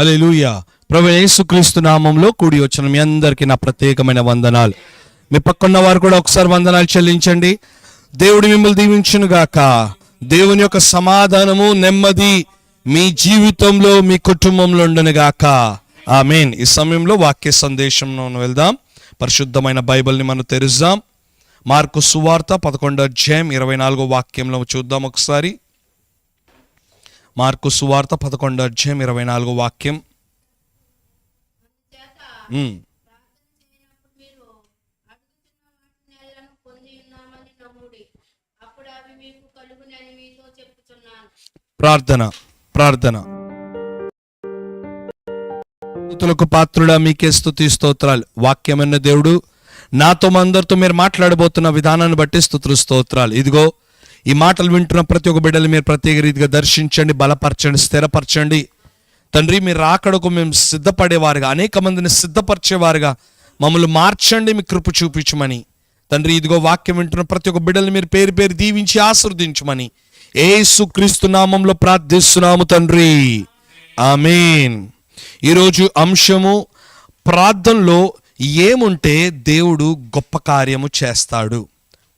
Hallelujah ప్రభు యేసుక్రీస్తు నామంలో కూడి వచ్చిన మీ అందరికీ నా ప్రత్యేకమైన వందనాలు. మీ పక్కన్న వారు కూడా ఒకసారి వందనాలు చెల్లించండి. దేవుడు మిమ్మల్ని దీవించును గాక. దేవుని యొక్క సమాధానము నెమ్మది మీ జీవితంలో మీ కుటుంబంలో ఉండను గాక. మెయిన్ ఈ సమయంలో వాక్య సందేశంలో వెళ్దాం. పరిశుద్ధమైన బైబిల్ని మనం తెరుద్దాం. మార్కు సువార్త పదకొండో అధ్యాయం ఇరవై నాలుగో వాక్యంలో చూద్దాం ఒకసారి. మార్కు సువార్త పదకొండో అధ్యాయం ఇరవై నాలుగో వాక్యం. ప్రార్థన ప్రార్థన. స్తుతులకు పాత్రుడా మీకే స్తుతి స్తోత్రాలు. వాక్యమైన దేవుడు నాతో మా అందరితో మీరు మాట్లాడబోతున్న విధానాన్ని బట్టి స్తుతులు స్తోత్రాలు. ఇదిగో ఈ మాటలు వింటున్న ప్రతి ఒక్క బిడ్డలు మీరు ప్రత్యేక రీతిగా దర్శించండి బలపరచండి స్థిరపరచండి. తండ్రి మీరు రాకడకు మేము సిద్ధపడేవారుగా అనేక మందిని సిద్ధపరిచేవారుగా. మమ్మల్ని మార్చండి మీ కృప చూపించమని. తండ్రి ఇదిగో వాక్యం వింటున్న ప్రతి ఒక్క బిడ్డలు మీరు పేరు పేరు దీవించి ఆశీర్వదించమని. ఏసు క్రీస్తు నామంలో ప్రార్థిస్తున్నాము తండ్రి. ఆమెన్. ఈరోజు అంశము ప్రార్థనలో ఏముంటే దేవుడు గొప్ప కార్యము చేస్తాడు.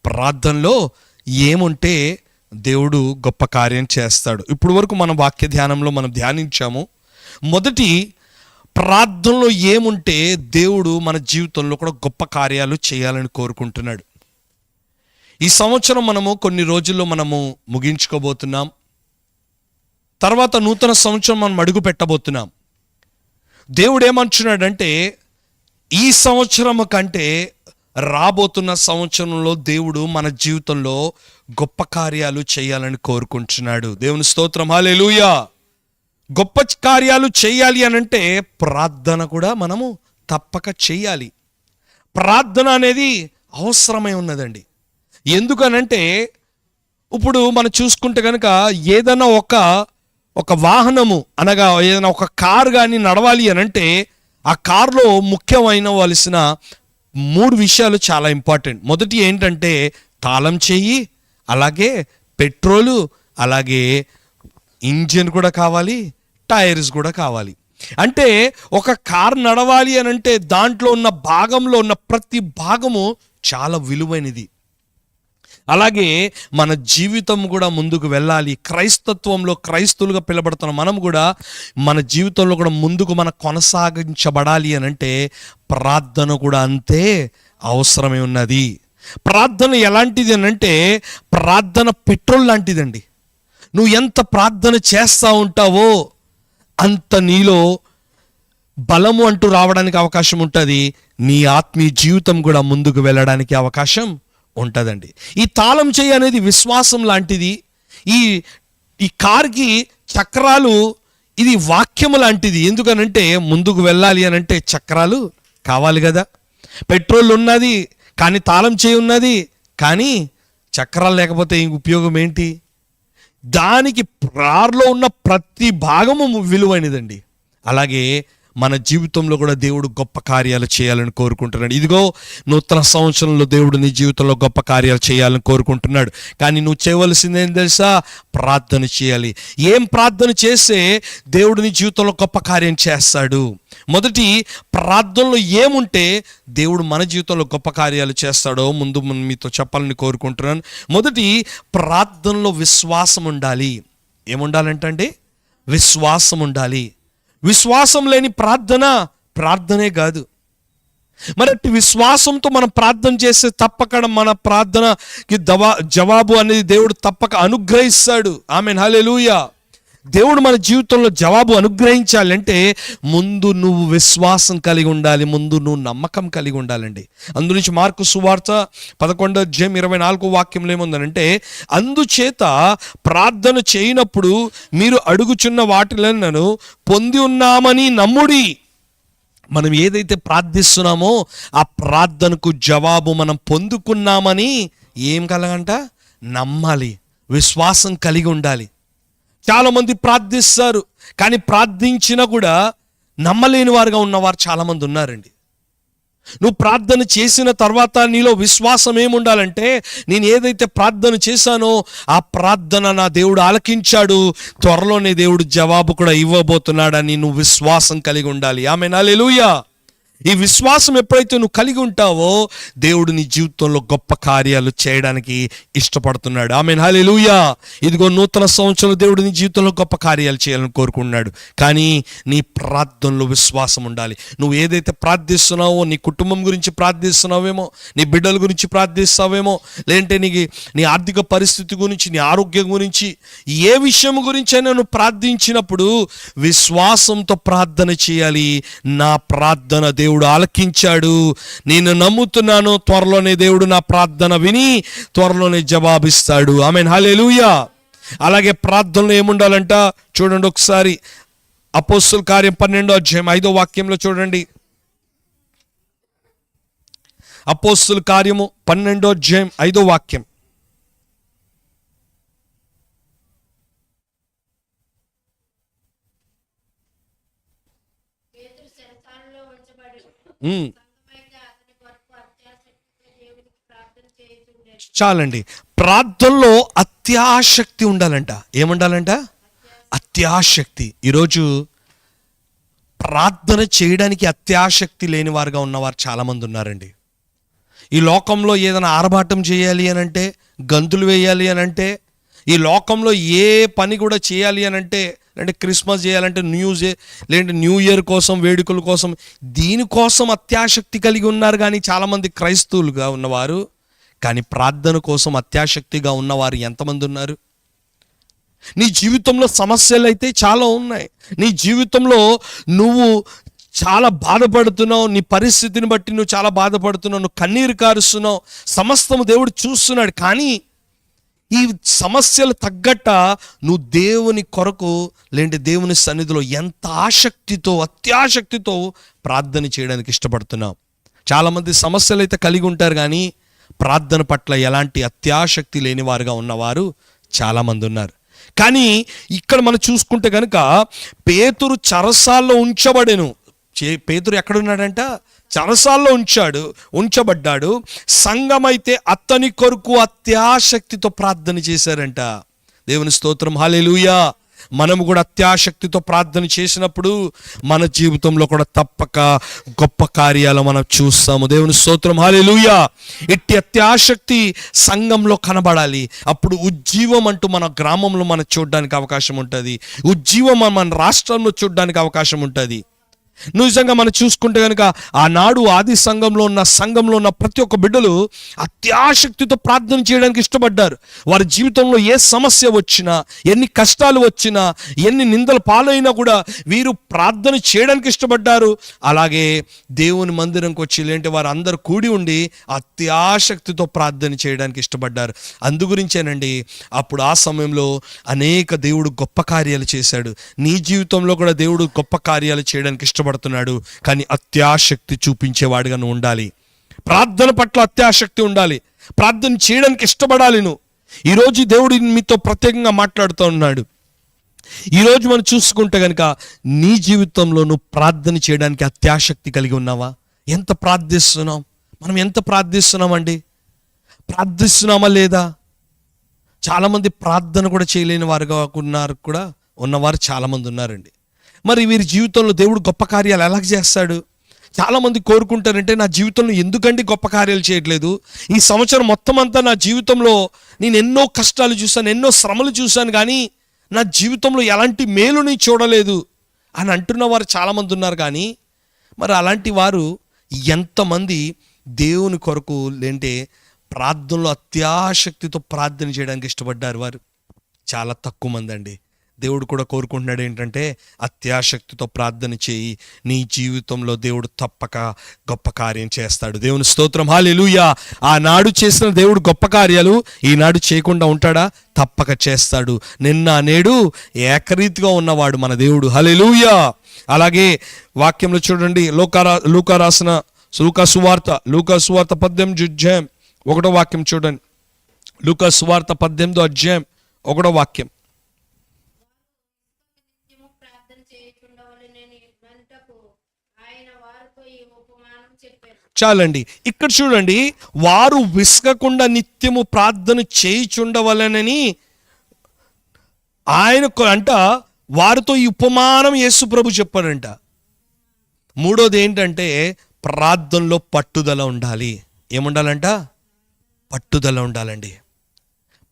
ప్రార్థనలో ఏముంటే దేవుడు గొప్ప కార్యం చేస్తాడు. ఇప్పుడు వరకు మనం వాక్య ధ్యానంలో మనం ధ్యానించాము. మొదటి ప్రార్థనలో ఏముంటే దేవుడు మన జీవితంలో కూడా గొప్ప కార్యాలు చేయాలని కోరుకుంటున్నాడు. ఈ సంవత్సరం మనము కొన్ని రోజుల్లో మనము ముగించుకోబోతున్నాం. తర్వాత నూతన సంవత్సరం మనం అడుగు పెట్టబోతున్నాం. దేవుడు ఏమంటున్నాడంటే ఈ సంవత్సరం కంటే రాబోతున్న సంవత్సరంలో దేవుడు మన జీవితంలో గొప్ప కార్యాలు చేయాలని కోరుకుంటున్నాడు. దేవుని స్తోత్రం. హాలేలుయా గొప్ప కార్యాలు చేయాలి అని అంటే ప్రార్థన కూడా మనము తప్పక చేయాలి. ప్రార్థన అనేది అవసరమై ఉన్నదండి. ఎందుకనంటే ఇప్పుడు మనం చూసుకుంటే కనుక ఏదైనా ఒక ఒక వాహనము అనగా ఏదైనా ఒక కారు కానీ నడవాలి అని అంటే ఆ కారులో ముఖ్యమైన వలసిన మూడు విషయాలు చాలా ఇంపార్టెంట్. మొదటి ఏంటంటే తాళం చెయ్యి అలాగే పెట్రోలు అలాగే ఇంజిన్ కూడా కావాలి టైర్స్ కూడా కావాలి. అంటే ఒక కార్ నడవాలి అని అంటే దాంట్లో ఉన్న భాగంలో ఉన్న ప్రతి భాగము చాలా విలువైనది. అలాగే మన జీవితం కూడా ముందుకు వెళ్ళాలి. క్రైస్తత్వంలో క్రైస్తులుగా పిలబడుతున్న మనం కూడా మన జీవితంలో కూడా ముందుకు మన కొనసాగించబడాలి అని అంటే ప్రార్థన కూడా అంతే అవసరమే ఉన్నది. ప్రార్థన ఎలాంటిది అని అంటే ప్రార్థన పెట్రోల్ లాంటిదండి. నువ్వు ఎంత ప్రార్థన చేస్తూ ఉంటావో అంత నీలో బలము అంటూ రావడానికి అవకాశం ఉంటుంది. నీ ఆత్మీయ జీవితం కూడా ముందుకు వెళ్ళడానికి అవకాశం ఉంటుందండి. ఈ తాళం చేయి అనేది విశ్వాసం లాంటిది. ఈ ఈ కార్కి చక్రాలు ఇది వాక్యము లాంటిది. ఎందుకనంటే ముందుకు వెళ్ళాలి అని అంటే చక్రాలు కావాలి కదా. పెట్రోల్ ఉన్నది కానీ తాళం చేయి ఉన్నది కానీ చక్రాలు లేకపోతే ఇంక ఉపయోగం ఏంటి? దానికి కార్లో ఉన్న ప్రతి భాగము విలువైనదండి. అలాగే మన జీవితంలో కూడా దేవుడు గొప్ప కార్యాలు చేయాలని కోరుకుంటున్నాడు. ఇదిగో నూతన సంవత్సరంలో దేవుడు నీ జీవితంలో గొప్ప కార్యాలు చేయాలని కోరుకుంటున్నాడు. కానీ నువ్వు చేయవలసింది ఏం తెలుసా? ప్రార్థన చేయాలి. ఏం ప్రార్థన చేస్తే దేవుడు నీ జీవితంలో గొప్ప కార్యం చేస్తాడు? మొదటి ప్రార్థనలో ఏముంటే దేవుడు మన జీవితంలో గొప్ప కార్యాలు చేస్తాడో ముందు మీతో చెప్పాలని కోరుకుంటున్నాను. మొదటి ప్రార్థనలో విశ్వాసం ఉండాలి. ఏముండాలంటే విశ్వాసం ఉండాలి. విశ్వాసం లేని ప్రార్థన ప్రార్థనే కాదు. మరి విశ్వాసంతో మనం ప్రార్థన చేస్తే తప్పక మన ప్రార్థనకి దవా జవాబు అనేది దేవుడు తప్పక అనుగ్రహిస్తాడు. ఆమె హల్లెలూయా. దేవుడు మన జీవితంలో జవాబు అనుగ్రహించాలంటే ముందు నువ్వు విశ్వాసం కలిగి ఉండాలి ముందు నువ్వు నమ్మకం కలిగి ఉండాలండి. అందు నుంచి మార్కు సువార్త పదకొండో జేమ్ ఇరవై నాలుగు వాక్యంలో ఏముందనంటే అందుచేత ప్రార్థన చేయనప్పుడు మీరు అడుగుచున్న వాటిలను పొంది ఉన్నామని నమ్ముడి. మనం ఏదైతే ప్రార్థిస్తున్నామో ఆ ప్రార్థనకు జవాబు మనం పొందుకున్నామని ఏం కలగంట? నమ్మాలి. విశ్వాసం కలిగి ఉండాలి. చాలామంది ప్రార్థిస్తారు కానీ ప్రార్థించినా కూడా నమ్మలేని వారుగా ఉన్నవారు చాలామంది ఉన్నారండి. నువ్వు ప్రార్థన చేసిన తర్వాత నీలో విశ్వాసం ఏముండాలంటే నేను ఏదైతే ప్రార్థన చేశానో ఆ ప్రార్థన నా దేవుడు ఆలకించాడు. త్వరలోనే దేవుడు జవాబు కూడా ఇవ్వబోతున్నాడని నువ్వు విశ్వాసం కలిగి ఉండాలి. ఆమె నాలెలుయా ఈ విశ్వాసం ఎప్పుడైతే నువ్వు కలిగి ఉంటావో దేవుడు నీ జీవితంలో గొప్ప కార్యాలు చేయడానికి ఇష్టపడుతున్నాడు. ఆమె హాలేలుయా ఇదిగో నూతన సంవత్సరంలో దేవుడు నీ జీవితంలో గొప్ప కార్యాలు చేయాలని కోరుకున్నాడు కానీ నీ ప్రార్థనలో విశ్వాసం ఉండాలి. నువ్వు ఏదైతే ప్రార్థిస్తున్నావో నీ కుటుంబం గురించి ప్రార్థిస్తున్నావేమో నీ బిడ్డల గురించి ప్రార్థిస్తావేమో లేదంటే నీ నీ ఆర్థిక పరిస్థితి గురించి నీ ఆరోగ్యం గురించి ఏ విషయం గురించి అయినా నువ్వు ప్రార్థించినప్పుడు విశ్వాసంతో ప్రార్థన చేయాలి. నా ప్రార్థన దేవుడు ఆలకించాడు. నేను నమ్ముతున్నాను త్వరలోనే దేవుడు నా ప్రార్థన విని త్వరలోనే జవాబిస్తాడు. ఆమె హల్లెలూయా. అలాగే ప్రార్థనలో ఏముండాలంట? చూడండి ఒకసారి. అపోస్తుల కార్యం పన్నెండో అధ్యాయం ఐదో వాక్యంలో చూడండి. అపోస్తుల కార్యము పన్నెండో అధ్యాయం ఐదో వాక్యం పేతురు శరసాలలో ఉంచబడి ఉమ్. సంఘమైతే అతని కొరకు అత్యాసక్తితో దేవునికి ప్రార్థన చేయుచుండెను చాలండి. ప్రార్థనలో అత్యాశక్తి ఉండాలంట. ఏముండాలంట? అత్యాశక్తి. ఈరోజు ప్రార్థన చేయడానికి అత్యాశక్తి లేని వారుగా ఉన్నవారు చాలామంది ఉన్నారండి. ఈ లోకంలో ఏదైనా ఆర్భాటం చేయాలి అని అంటే గంతులు వేయాలి అని అంటే ఈ లోకంలో ఏ పని కూడా చేయాలి అని అంటే అంటే క్రిస్మస్ చేయాలంటే న్యూ లేదంటే న్యూ ఇయర్ కోసం వేడుకల కోసం దీనికోసం అత్యాశక్తి కలిగి ఉన్నారు కానీ చాలామంది క్రైస్తవులుగా ఉన్నవారు. కానీ ప్రార్థన కోసం అత్యాశక్తిగా ఉన్నవారు ఎంతమంది ఉన్నారు? నీ జీవితంలో సమస్యలు అయితే చాలా ఉన్నాయి. నీ జీవితంలో నువ్వు చాలా బాధపడుతున్నావు నీ పరిస్థితిని బట్టి నువ్వు చాలా బాధపడుతున్నావు నువ్వు కన్నీరు కారుస్తున్నావు సమస్తము దేవుడు చూస్తున్నాడు. కానీ ఈ సమస్యలు తగ్గట్ట నువ్వు దేవుని కొరకు లేని దేవుని సన్నిధిలో ఎంత ఆసక్తితో అత్యాసక్తితో ప్రార్థన చేయడానికి ఇష్టపడుతున్నావు. చాలామంది సమస్యలు అయితే కలిగి ఉంటారు కానీ ప్రార్థన పట్ల ఎలాంటి అత్యాసక్తి లేని వారుగా ఉన్నవారు చాలామంది ఉన్నారు. కానీ ఇక్కడ మనం చూసుకుంటే కనుక పేతురు చరసాల్లో ఉంచబడెను. చే- పేతురు ఎక్కడున్నాడంట? చరసాల్లో ఉంచాడు ఉంచబడ్డాడు. సంఘమైతే అతని కొరకు అత్యాశక్తితో ప్రార్థన చేశారంట. దేవుని స్తోత్రం. హాలేలుయా మనము కూడా అత్యాశక్తితో ప్రార్థన చేసినప్పుడు మన జీవితంలో కూడా తప్పక గొప్ప కార్యాలు మనం చూస్తాము. దేవుని స్తోత్రం. హాలేలుయా ఇట్టి అత్యాశక్తి సంఘంలో కనబడాలి. అప్పుడు ఉజ్జీవం అంటూ మన గ్రామంలో మనం చూడడానికి అవకాశం ఉంటుంది. ఉజ్జీవం మన రాష్ట్రంలో చూడడానికి అవకాశం ఉంటుంది. నిజంగా మనం చూసుకుంటే కనుక ఆనాడు ఆది సంఘంలో ఉన్న సంఘంలో ఉన్న ప్రతి ఒక్క బిడ్డలు అత్యాశక్తితో ప్రార్థన చేయడానికి ఇష్టపడ్డారు. వారి జీవితంలో ఏ సమస్య వచ్చినా ఎన్ని కష్టాలు వచ్చినా ఎన్ని నిందలు పాలైనా కూడా వీరు ప్రార్థన చేయడానికి ఇష్టపడ్డారు. అలాగే దేవుని మందిరంకి వచ్చి లేంటే వారు అందరు కూడి ఉండి అత్యాశక్తితో ప్రార్థన చేయడానికి ఇష్టపడ్డారు. అందుగురించేనండి అప్పుడు ఆ సమయంలో అనేక దేవుడు గొప్ప కార్యాలు చేశాడు. నీ జీవితంలో కూడా దేవుడు గొప్ప కార్యాలు చేయడానికి కష్టపడుతున్నాడు కానీ అత్యాశక్తి చూపించేవాడిగా నువ్వు ఉండాలి. ప్రార్థన పట్ల అత్యాశక్తి ఉండాలి. ప్రార్థన చేయడానికి ఇష్టపడాలి నువ్వు. ఈరోజు దేవుడు మీతో ప్రత్యేకంగా మాట్లాడుతూ ఉన్నాడు. ఈరోజు మనం చూసుకుంటే కనుక నీ జీవితంలో నువ్వు ప్రార్థన చేయడానికి అత్యాశక్తి కలిగి ఉన్నావా? ఎంత ప్రార్థిస్తున్నాం? మనం ఎంత ప్రార్థిస్తున్నామండి? ప్రార్థిస్తున్నామా లేదా? చాలామంది ప్రార్థన కూడా చేయలేని వారుగా ఉన్నారు కూడా ఉన్నవారు చాలామంది ఉన్నారండి. మరి వీరి జీవితంలో దేవుడు గొప్ప కార్యాలు ఎలా చేస్తాడు? చాలామంది కోరుకుంటారంటే నా జీవితంలో ఎందుకండి గొప్ప కార్యాలు చేయట్లేదు? ఈ సంవత్సరం మొత్తం అంతా నా జీవితంలో నేను ఎన్నో కష్టాలు చూశాను ఎన్నో శ్రమలు చూశాను కానీ నా జీవితంలో ఎలాంటి మేలుని చూడలేదు అని అంటున్న వారు చాలామంది ఉన్నారు. కానీ మరి అలాంటి వారు ఎంతమంది దేవుని కొరకు లేంటే ప్రార్థనలో అత్యాశక్తితో ప్రార్థన చేయడానికి ఇష్టపడ్డారు వారు? చాలా తక్కువ మంది అండి. దేవుడు కూడా కోరుకుంటున్నాడు ఏంటంటే అత్యాశక్తితో ప్రార్థన చేయి. నీ జీవితంలో దేవుడు తప్పక గొప్ప కార్యం చేస్తాడు. దేవుని స్తోత్రం. హాలెలూయా ఆనాడు చేసిన దేవుడు గొప్ప కార్యాలు ఈనాడు చేయకుండా ఉంటాడా? తప్పక చేస్తాడు. నిన్న నేడు ఏకరీతిగా ఉన్నవాడు మన దేవుడు. హలెలూయా అలాగే వాక్యంలో చూడండి లోకారా లూకా రాసిన లూకా సువార్త లూకా సువార్త పద్దెనిమిది అధ్యాయం ఒకటో వాక్యం చూడండి. లూకా సువార్త పద్దెనిమిదో అధ్యాయం ఒకటో వాక్యం నిత్యము ప్రార్థన చేయుచుండవలెనని వెంటకు ఆయన వారితో ఈ ఉపమానం చెప్పారు చాలండి. ఇక్కడ చూడండి వారు విసగకుండా నిత్యము ప్రార్థన చేయిచుండవలనని ఆయన అంట వారితో ఈ ఉపమానం యేసు ప్రభు చెప్పాడంట. మూడోది ఏంటంటే ప్రార్థనలో పట్టుదల ఉండాలి. ఏముండాలంట? పట్టుదల ఉండాలండి.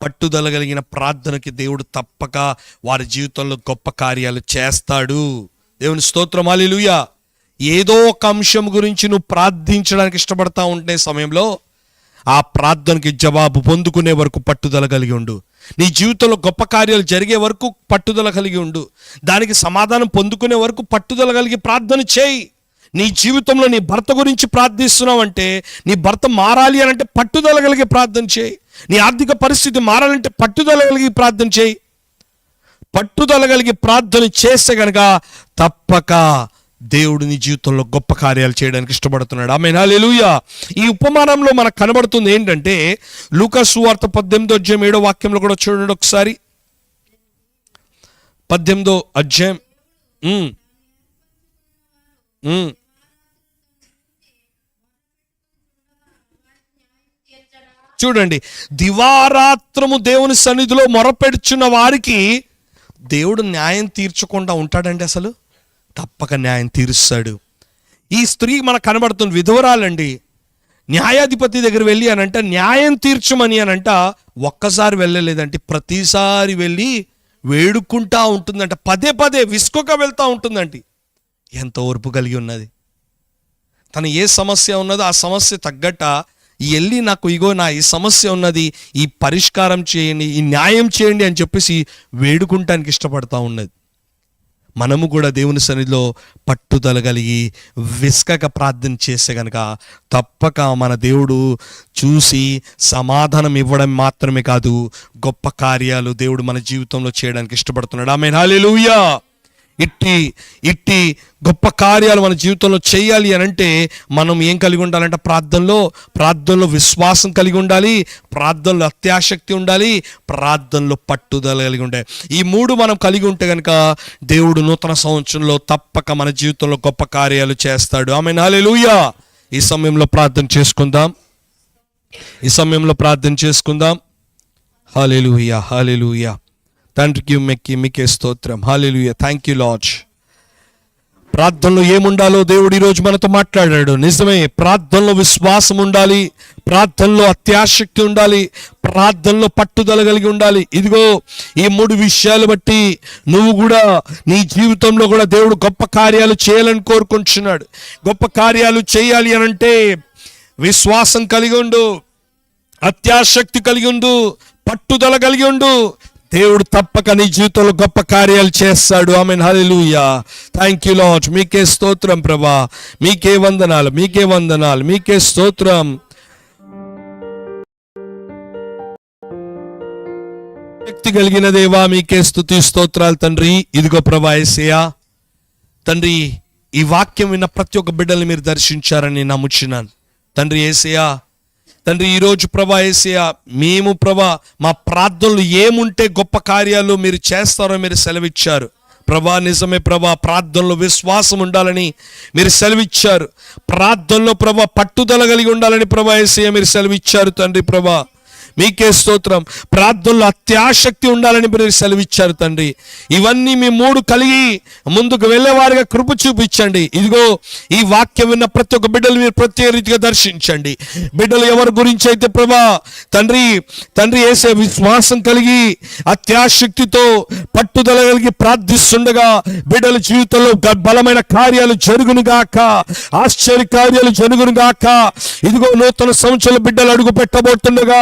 పట్టుదల కలిగిన ప్రార్థనకి దేవుడు తప్పక వారి జీవితంలో గొప్ప కార్యాలు చేస్తాడు. దేవుని స్తోత్రం. అలీలుయా ఏదో ఒక అంశం గురించి నువ్వు ప్రార్థించడానికి ఇష్టపడతా ఉండే సమయంలో ఆ ప్రార్థనకి జవాబు పొందుకునే వరకు పట్టుదల కలిగి ఉండు. నీ జీవితంలో గొప్ప కార్యాలు జరిగే వరకు పట్టుదల కలిగి ఉండు. దానికి సమాధానం పొందుకునే వరకు పట్టుదల కలిగి ప్రార్థన చేయి. నీ జీవితంలో నీ భర్త గురించి ప్రార్థిస్తున్నావంటే నీ భర్త మారాలి అని అంటే పట్టుదల కలిగి ప్రార్థన చేయి. నీ ఆర్థిక పరిస్థితి మారాలంటే పట్టుదల కలిగి ప్రార్థన చేయి. పట్టుదల కలిగి ప్రార్థన చేస్తే కనుక తప్పక దేవుడు నీ జీవితంలో గొప్ప కార్యాలు చేయడానికి ఇష్టపడుతున్నాడు. ఆమె నాలుయా ఈ ఉపమానంలో మనకు కనబడుతుంది ఏంటంటే లూకాసు వార్త పద్దెనిమిదో అధ్యాయం ఏడో వాక్యంలో కూడా చూడండి ఒకసారి. పద్దెనిమిదో అధ్యాయం. చూడండి దివారాత్రము దేవుని సన్నిధిలో మొరపెడుచున్న వారికి దేవుడు న్యాయం తీర్చకుండా ఉంటాడండి అసలు? తప్పక న్యాయం తీరుస్తాడు. ఈ స్త్రీ మనకు కనబడుతుంది విధవరాలండి న్యాయాధిపతి దగ్గర వెళ్ళి అనంట న్యాయం తీర్చమని అనంట ఒక్కసారి వెళ్ళలేదంటే ప్రతిసారి వెళ్ళి వేడుకుంటా ఉంటుందంట. పదే పదే విసుకొక వెళ్తూ ఉంటుందండి ఎంత ఓర్పు కలిగి ఉన్నది. తను ఏ సమస్య ఉన్నదో ఆ సమస్య తగ్గట వెళ్ళి నాకు ఇగో నా ఈ సమస్య ఉన్నది ఈ పరిష్కారం చేయండి ఈ న్యాయం చేయండి అని చెప్పేసి వేడుకుంటానికి ఇష్టపడతా ఉన్నది. మనము కూడా దేవుని సన్నిధిలో పట్టుదల కలిగి విసుకక ప్రార్థన చేస్తే కనుక తప్పక మన దేవుడు చూసి సమాధానం ఇవ్వడం మాత్రమే కాదు గొప్ప కార్యాలు దేవుడు మన జీవితంలో చేయడానికి ఇష్టపడుతున్నాడు. ఆమె హాలేలుయా ఇట్టి ఇట్టి గొప్ప కార్యాలు మన జీవితంలో చేయాలి అని అంటే మనం ఏం కలిగి ఉండాలంటే ప్రార్థనలో ప్రార్థనలో విశ్వాసం కలిగి ఉండాలి ప్రార్థనలో అత్యాసక్తి ఉండాలి ప్రార్థనలో పట్టుదల కలిగి ఉండాలి. ఈ మూడు మనం కలిగి ఉంటే కనుక దేవుడు నూతన సంవత్సరంలో తప్పక మన జీవితంలో గొప్ప కార్యాలు చేస్తాడు. ఆమె నాలెలుయా ఈ సమయంలో ప్రార్థన చేసుకుందాం. ఈ సమయంలో ప్రార్థన చేసుకుందాం. హాలెలుయా హాలెలుయా తండ్రికి మెక్కి మీకే స్తోత్రం. హాలిలుయ థ్యాంక్ యూ లాడ్జ్ ప్రార్థనలో ఏముండాలో దేవుడు ఈరోజు మనతో మాట్లాడాడు. నిజమే ప్రార్థనలో విశ్వాసం ఉండాలి ప్రార్థనలో అత్యాసక్తి ఉండాలి ప్రార్థనలో పట్టుదల కలిగి ఉండాలి. ఇదిగో ఈ మూడు విషయాలు బట్టి నువ్వు కూడా నీ జీవితంలో కూడా దేవుడు గొప్ప కార్యాలు చేయాలని కోరుకుంటున్నాడు. గొప్ప కార్యాలు చేయాలి అని అంటే విశ్వాసం కలిగి ఉండు అత్యాసక్తి కలిగి ఉండు పట్టుదల కలిగి ఉండు దేవుడు తప్పక నీ జీవితంలో గొప్ప కార్యాలు చేస్తాడు. ఆమె హలిలుయా థ్యాంక్ యూ లాట్ మీకే స్తోత్రం ప్రభా. మీకే వందనాలు మీకే వందనాలు మీకే స్తోత్రం. శక్తి కలిగిన దేవా మీకే స్తుతి స్తోత్రాలు తండ్రి. ఇదిగో ప్రభా ఏసయా తండ్రి ఈ వాక్యం విన్న ప్రతి ఒక్క బిడ్డల్ని మీరు దర్శించారని నమ్ముచున్నాను. తండ్రి ఏసయా తండ్రి ఈరోజు ప్రభా ఏసయ మేము ప్రభా మా ప్రార్థనలు ఏముంటే గొప్ప కార్యాలు మీరు చేస్తారో మీరు సెలవిచ్చారు. ప్రభా నిజమే ప్రభా ప్రార్థనలో విశ్వాసం ఉండాలని మీరు సెలవిచ్చారు. ప్రార్థనలో ప్రభా పట్టుదల కలిగి ఉండాలని ప్రభా ఏసయ మీరు సెలవిచ్చారు తండ్రి ప్రభా. మీకే స్తోత్రం. ప్రార్థనలో అత్యాసక్తి ఉండాలని మీరు సెలవిచ్చారు తండ్రి. ఇవన్నీ మీ మూడు కలిగి ముందుకు వెళ్ళేవారిగా కృప చూపించండి. ఇదిగో ఈ వాక్యం విన్న ప్రతి ఒక్క బిడ్డలు మీరు ప్రత్యేక రీతిగా దర్శించండి. బిడ్డలు ఎవరి గురించి అయితే ప్రభా తండ్రి తండ్రి వేసే విశ్వాసం కలిగి అత్యాశక్తితో పట్టుదల కలిగి ప్రార్థిస్తుండగా బిడ్డల జీవితంలో బలమైన కార్యాలు జరుగును గాక. ఆశ్చర్య కార్యాలు జరుగును గాక. ఇదిగో నూతన సంవత్సరాల బిడ్డలు అడుగు పెట్టబోతుండగా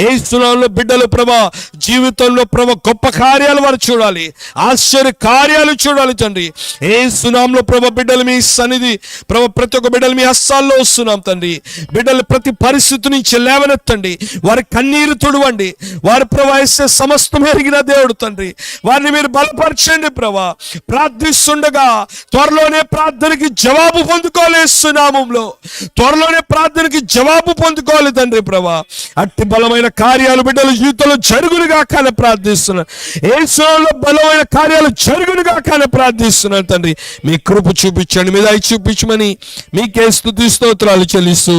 ఏ స్థునంలో బిడ్డలు ప్రభా జీవితంలో ప్రభ గొప్ప కార్యాలు వారు చూడాలి. ఆశ్చర్య కార్యాలు చూడాలి తండ్రి. ఏ సునాంలో ప్రభ బిడ్డలు మీ సన్నిధి ప్రభ ప్రతి ఒక్క బిడ్డలు మీ హస్తాల్లో వస్తున్నాం తండ్రి. బిడ్డలు ప్రతి పరిస్థితి నుంచి లేవనెత్తండి. వారి కన్నీరు తుడవండి. వారి ప్రవహిస్తే సమస్తం ఎరిగిన దేవుడు తండ్రి. వారిని మీరు బలపరచండి ప్రభా. ప్రార్థిస్తుండగా త్వరలోనే ప్రార్థనకి జవాబు పొందుకోవాలి సునామంలో త్వరలోనే ప్రార్థనకి జవాబు పొందుకోవాలి తండ్రి ప్రభా. అట్టి బలమైన బలమైన కార్యాలు బిడ్డల జీవితంలో జరుగునుగా కానీ ప్రార్థిస్తున్నాను ఏసులో బలమైన కార్యాలు జరుగునుగా కానీ ప్రార్థిస్తున్నాను తండ్రి. మీ కృప చూపించండి మీద చూపించమని మీకే స్థుతి స్తోత్రాలు చెల్లిస్తూ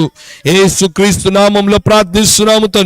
ఏసు క్రీస్తు నామంలో ప్రార్థిస్తున్నాము తండ్రి.